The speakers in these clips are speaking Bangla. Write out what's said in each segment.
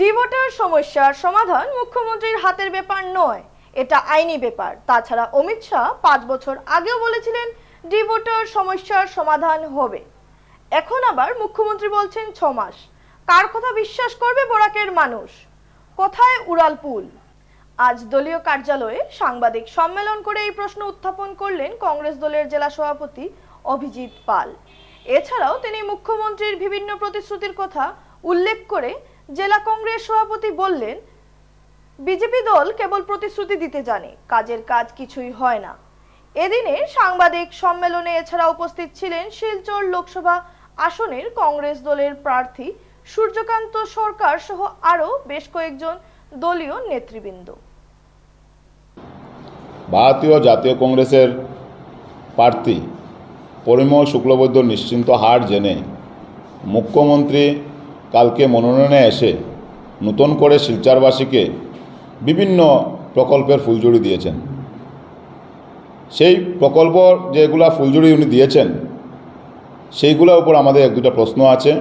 ডিভোটার সমস্যার সমাধান মুখ্যমন্ত্রীর হাতের ব্যাপার নয়। এটা আইনি ব্যাপার। তাছাড়া অমিত শাহ পাঁচ বছর আগেও বলেছিলেন ডিভোটার সমস্যার সমাধান হবে। এখন আবার মুখ্যমন্ত্রী বলছেন ছ মাস। কার কথা বিশ্বাস করবে বরাকের মানুষ? কোথায় উড়ালপুল আজ দলীয় কার্যালয়ে সাংবাদিক সম্মেলন করে এই প্রশ্ন উত্থাপন করলেন কংগ্রেস দলের জেলা সভাপতি অভিজিৎ পাল। এছাড়াও তিনি মুখ্যমন্ত্রীর বিভিন্ন প্রতিশ্রুতির কথা উল্লেখ করে জেলা কংগ্রেস সভাপতি বললেন, বিজেপি দল কেবল প্রতিশ্রুতি দিতে জানে, কাজের কাজ কিছুই হয় না। এদিনে সাংবাদিক সম্মেলনে এছাড়া উপস্থিত ছিলেন শিলচর লোকসভা আসনের কংগ্রেস দলের প্রার্থী সূর্যকান্ত সরকার সহ আরও বেশ কয়েকজন দলীয় নেতৃবৃন্দ। ভারতীয় জাতীয় কংগ্রেসের প্রার্থী পরিমল শুক্লবৈদ্য নিশ্চিন্ত হার জেনে মুখ্যমন্ত্রী কালকে মনোনয়নে এসে নতুন করে শিলচারবাসীকে বিভিন্ন প্রকল্পের ফুলজুড়ি দিয়েছেন। সেই প্রকল্প যেগুলা ফুলজুড়ি উনি দিয়েছেন সেইগুলোর উপর আমাদের এক দুটা প্রশ্ন আছে।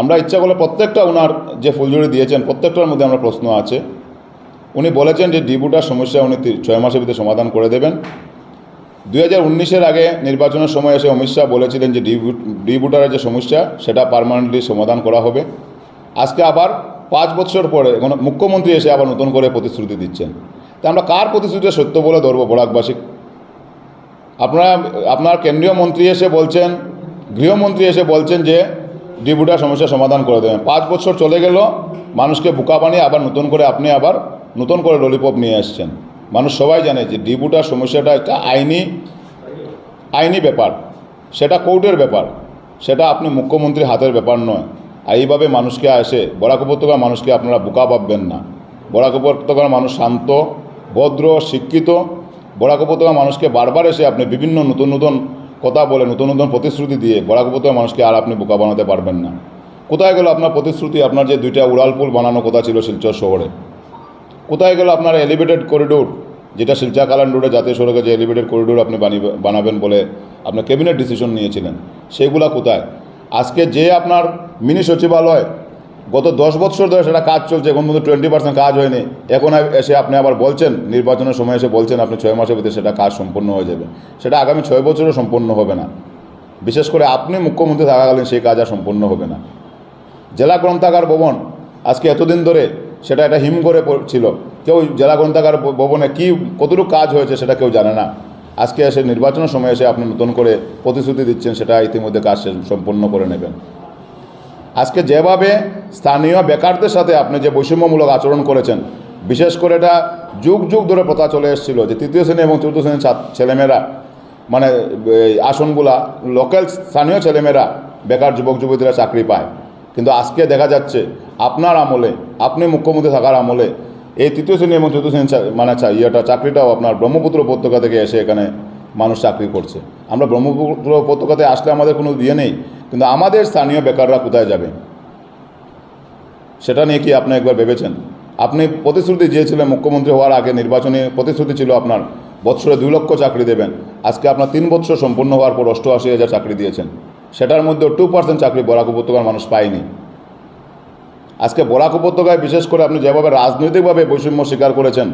আমরা ইচ্ছা করলে প্রত্যেকটা ওনার যে ফুলজুড়ি দিয়েছেন, প্রত্যেকটার মধ্যে আমরা প্রশ্ন আছে। উনি বলেছেন যে ডিবুটার সমস্যা উনি ছয় মাসের ভিতরে সমাধান করে দেবেন। দুই হাজার উনিশের আগে নির্বাচনের সময় এসে অমিত শাহ বলেছিলেন যে ডিবুটারের যে সমস্যা, সেটা পার্মানেন্টলি সমাধান করা হবে। আজকে আবার পাঁচ বছর পরে মুখ্যমন্ত্রী এসে আবার নতুন করে প্রতিশ্রুতি দিচ্ছেন। তা আমরা কার প্রতিশ্রুতিটা সত্য বলে ধরবো বরাকবাসী? আপনারা, আপনার কেন্দ্রীয় মন্ত্রী এসে বলছেন, গৃহমন্ত্রী এসে বলছেন যে ডিবুটার সমস্যা সমাধান করে দেবেন। পাঁচ বছর চলে গেল, মানুষকে বোকা বানিয়ে আবার নতুন করে আপনি আবার নতুন করে ললিপপ নিয়ে আসছেন। মানুষ সবাই জানে যে ডিবুটার সমস্যাটা একটা আইনি আইনি ব্যাপার। সেটা কোর্টের ব্যাপার। সেটা আপনি মুখ্যমন্ত্রীর হাতের ব্যাপার নয়। আর এইভাবে মানুষকে আসে বরাক উপত্যকার মানুষকে আপনারা বোকা ভাববেন না। বরাক উপত্যকার মানুষ শান্ত, ভদ্র, শিক্ষিত। বরাক উপত্যকার মানুষকে বারবার এসে আপনি বিভিন্ন নতুন নতুন কথা বলে, নতুন নতুন প্রতিশ্রুতি দিয়ে বরাক উপত্যকার মানুষকে আর আপনি বোকা বানাতে পারবেন না। কোথায় গেল আপনার প্রতিশ্রুতি? আপনার যে দুইটা উড়ালপুল বানানো কথা ছিল শিলচর শহরে। কোথায় গেল আপনার এলিভেটেড করিডোর যেটা শিলচা কালান রোডে জাতীয় সড়কে যে এলিভেটেড করিডোর আপনি বানাবেন বলে আপনার ক্যাবিনেট ডিসিশন নিয়েছিলেন সেইগুলা কোথায়? আজকে যে আপনার মিনি সচিবালয়, গত দশ বছর ধরে সেটা কাজ চলছে, এখন মধ্যে টোয়েন্টি পার্সেন্ট কাজ হয়নি। এখন এসে আপনি আবার বলছেন, নির্বাচনের সময় এসে বলছেন, আপনি ছয় মাসের ভিতরে সেটা কাজ সম্পন্ন হয়ে যাবে। সেটা আগামী ছয় বছরও সম্পন্ন হবে না। বিশেষ করে আপনি মুখ্যমন্ত্রী থাকাকালীন সেই কাজ আর সম্পন্ন হবে না। জেলা গ্রন্থাগার ভবন, আজকে এতদিন ধরে সেটা একটা হিম করে ছিল। কেউ জেলা গ্রন্থাগার ভবনে কি, কতটুকু কাজ হয়েছে সেটা কেউ জানে না। আজকে এসে নির্বাচনের সময় এসে আপনি নতুন করে প্রতিশ্রুতি দিচ্ছেন, সেটা ইতিমধ্যে কাজ সম্পন্ন করে নেবেন। আজকে যেভাবে স্থানীয় বেকারদের সাথে আপনি যে বৈষম্যমূলক আচরণ করেছেন, বিশেষ করে এটা যুগ যুগ ধরে প্রথা চলে এসেছিল, যে তৃতীয় শ্রেণি এবং চতুর্থ শ্রেণির ছেলেমেয়েরা মানে এই আসনগুলা লোকাল স্থানীয় ছেলেমেয়েরা বেকার যুবক যুবতীরা চাকরি পায়। কিন্তু আজকে দেখা যাচ্ছে, আপনার আমলে, আপনি মুখ্যমন্ত্রী থাকার আমলে এই তৃতীয় শ্রেণি এবং চতুর্থ শ্রেণি মানে ইয়েটা, চাকরিটাও আপনার ব্রহ্মপুত্র উপত্যকা থেকে এসে এখানে মানুষ চাকরি করছে। আমরা ব্রহ্মপুত্র উপত্যকাতে আসলে আমাদের কোনো ইয়ে নেই, কিন্তু আমাদের স্থানীয় বেকাররা কোথায় যাবে? সেটা নিয়ে কি আপনি একবার ভেবেছেন? আপনি প্রতিশ্রুতি দিয়েছিলেন মুখ্যমন্ত্রী হওয়ার আগে নির্বাচনে প্রতিশ্রুতি ছিল আপনার বছরে দুই লক্ষ চাকরি দেবেন। আজকে আপনার তিন বছর সম্পূর্ণ হওয়ার পর অষ্টআশি হাজার চাকরি দিয়েছেন। সেটার মধ্যে টু পার্সেন্ট চাকরি বরাক উপত্যকার মানুষ পায়নি। আজকে বরাক উপত্যকায় বিশেষ করে আপনি যেভাবে রাজনৈতিকভাবে বৈষম্য স্বীকার করেছেন,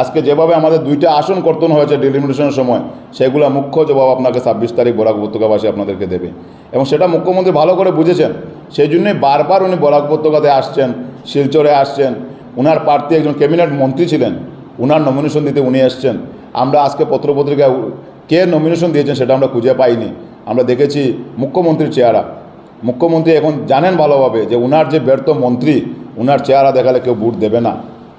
আজকে যেভাবে আমাদের দুইটা আসন কর্তন হয়েছে ডিলিমিটেশনের সময়, সেগুলো মুখ্য জবাব আপনাকে ছাব্বিশ তারিখ বরাক উপত্যকাবাসী আপনাদেরকে দেবে। এবং সেটা মুখ্যমন্ত্রী ভালো করে বুঝেছেন, সেই জন্যই বারবার উনি বরাক উপত্যকাতে আসছেন, শিলচরে আসছেন, উনার প্রার্থী একজন ক্যাবিনেট মন্ত্রী ছিলেন, উনার নমিনেশন দিতে উনি এসছেন। আমরা আজকে পত্রপত্রিকায় কে নমিনেশন দিয়েছেন সেটা আমরা খুঁজে পাইনি। আমরা দেখেছি মুখ্যমন্ত্রীর চেহারা। মুখ্যমন্ত্রী এখন জানেন ভালোভাবে যে উনার যে ব্যর্থ মন্ত্রী, উনার চেহারা দেখালে কেউ ভোট দেবে না।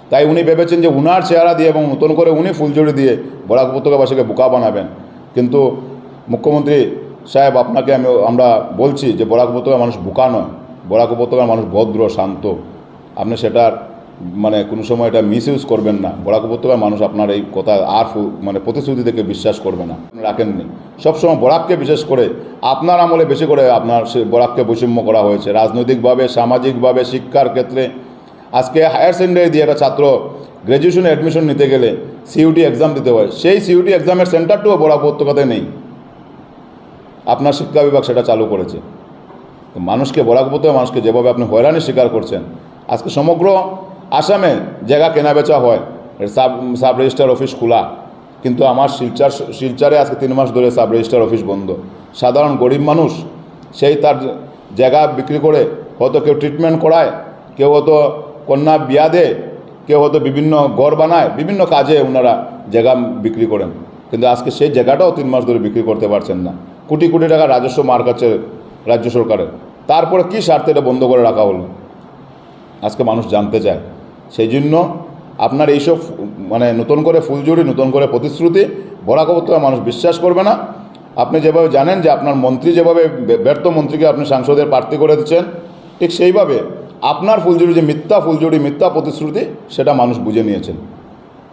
তাই উনি ভেবেছেন যে উনার চেহারা দিয়ে এবং নতুন করে উনি ফুলঝুড়ি দিয়ে বরাক উপত্যকাবাসীকে বোকা বানাবেন। কিন্তু মুখ্যমন্ত্রী সাহেব, আপনাকে আমি, আমরা বলছি যে বরাক উপত্যকার মানুষ বোকা নয়। বরাক উপত্যকার মানুষ ভদ্র, শান্ত। আপনি সেটার মানে কোনো সময় এটা মিস ইউজ করবেন না। বরাক উপত্যকার মানুষ আপনার এই কথা আর মানে প্রতিশ্রুতি থেকে বিশ্বাস করবে না। রাখেননি। সবসময় বরাককে বিশেষ করে আপনার আমলে বেশি করে আপনার সে বরাককে বৈষম্য করা হয়েছে। রাজনৈতিকভাবে, সামাজিকভাবে, শিক্ষার ক্ষেত্রে। আজকে হায়ার সেকেন্ডারি দিয়ে একটা ছাত্র গ্র্যাজুয়েশনে অ্যাডমিশন নিতে গেলে সিইউটি এক্সাম দিতে হয়। সেই সিইউটি এক্সামের সেন্টারটাও বরাক উপত্যকাতে নেই। আপনার শিক্ষা বিভাগ সেটা চালু করেছে। মানুষকে, বরাক উপত্যকা মানুষকে যেভাবে আপনি হয়রানি স্বীকার করছেন, আজকে সমগ্র আসামে জায়গা কেনাবেচা হয়। সাব সাব রেজিস্ট্রার অফিস খোলা। কিন্তু আমার শিলচার, শিলচারে আজকে তিন মাস ধরে সাব রেজিস্ট্রার অফিস বন্ধ। সাধারণ গরিব মানুষ, সেই তার জায়গা বিক্রি করে হয়তো কেউ ট্রিটমেন্ট করায়, কেউ হয়তো কন্যা বিয়া দেয়, কেউ হয়তো বিভিন্ন ঘর বানায়, বিভিন্ন কাজে ওনারা জায়গা বিক্রি করেন। কিন্তু আজকে সেই জায়গাটাও তিন মাস ধরে বিক্রি করতে পারছেন না। কোটি কোটি টাকা রাজস্ব মার কাছে রাজ্য সরকারের। তারপরে কী স্বার্থে এটা বন্ধ করে রাখা হলো? আজকে মানুষ জানতে চায়। সেই জন্য আপনার এইসব মানে নতুন করে ফুলজুরি নতুন করে প্রতিশ্রুতি ভরা কবর্তমানে মানুষ বিশ্বাস করবে না। আপনি যেভাবে জানেন যে আপনার মন্ত্রী যেভাবে ব্যর্থ মন্ত্রীকে আপনি সাংসদের প্রার্থী করে দিচ্ছেন, ঠিক সেইভাবে আপনার ফুলজুরি যে মিথ্যা ফুলজুরি মিথ্যা প্রতিশ্রুতি, সেটা মানুষ বুঝে নিয়েছেন।